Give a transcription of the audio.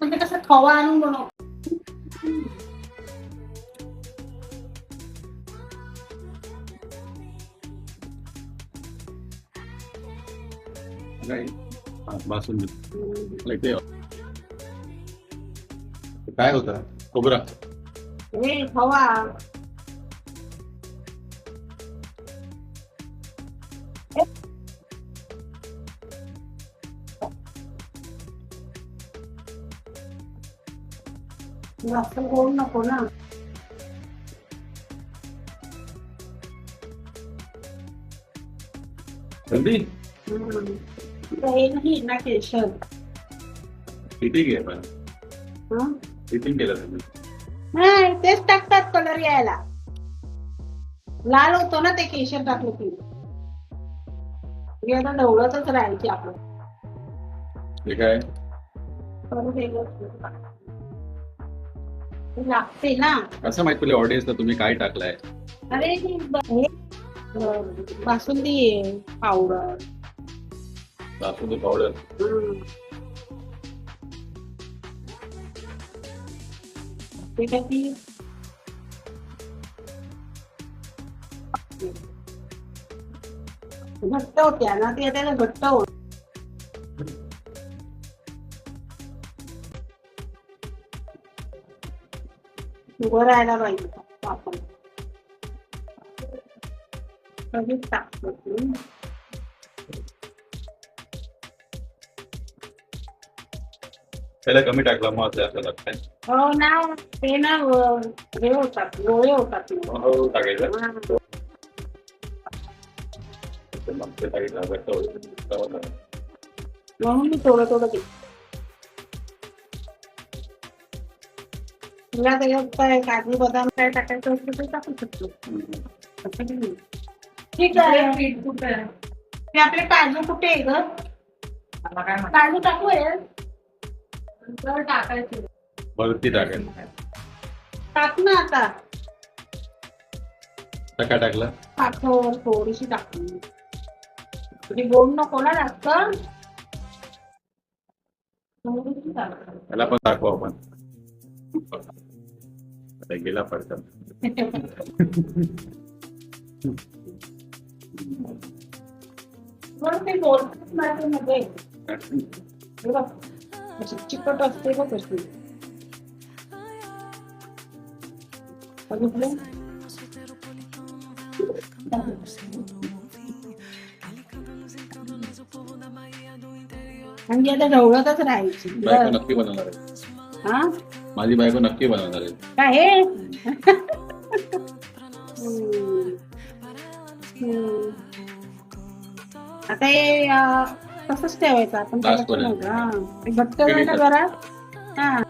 म्हणजे कसं खवा आणून बनव काय हा, बासुंदी like ते काय होतं खोबरा जास्त गोड नको ना हम्म. नाही ना केशर किती घे पण हं? किती केलं तुम्ही नाही तेच टाकतात कलर यायला लाल होतो ना ते केशर टाकलं की हे आता ढवळतच राहायची आपण काय करू दे गं. लागते ना. कसं माहीत तुला ऑडियन्सला तुम्ही काय टाकलाय? अरे हे ब- हे, अं, बासुंदी पावडर बासुंदी पावडर ते काय ती? घट्ट होत्या ना ते त्याला घट्ट होत उभं राहायला पाहिजे आपण कधीच टाकतो ते. त्याला कमी टाकला मग जास्त टाकताय हो ना ते ना हे होतात गोळे होतात ना. हो टाकायचं हा. मग ते टाकायचं. म्हणून मी थोडं थोडं घेते तुला त्याच्यात काय काजू बदाम काय टाकायचं असतं ते टाकू शकतो. असं नाही. ठीक आहे पीठ कुठे? ते आपले काजू कुठे आहे ग मला काय. काजू टाकू आहे नंतर टाकायचे वरती टाकायचं टाक ना आता आता काय टाकलं साखर थोडीशी टाकू तुझी गोड नको ना जास्त थोडीशी टाक. त्याला पण दाखवू आपण गेला पडतं बरं ते बोलतात अशी चिकट असते बघ कशी बघितलं म्हणजे आता ढवळतच राहायची हा माझी बायको नक्की बनवणार आहे. काय हे. आता हे तसंच ठेवायचं. आपण. हा. घट्ट जरा. हा.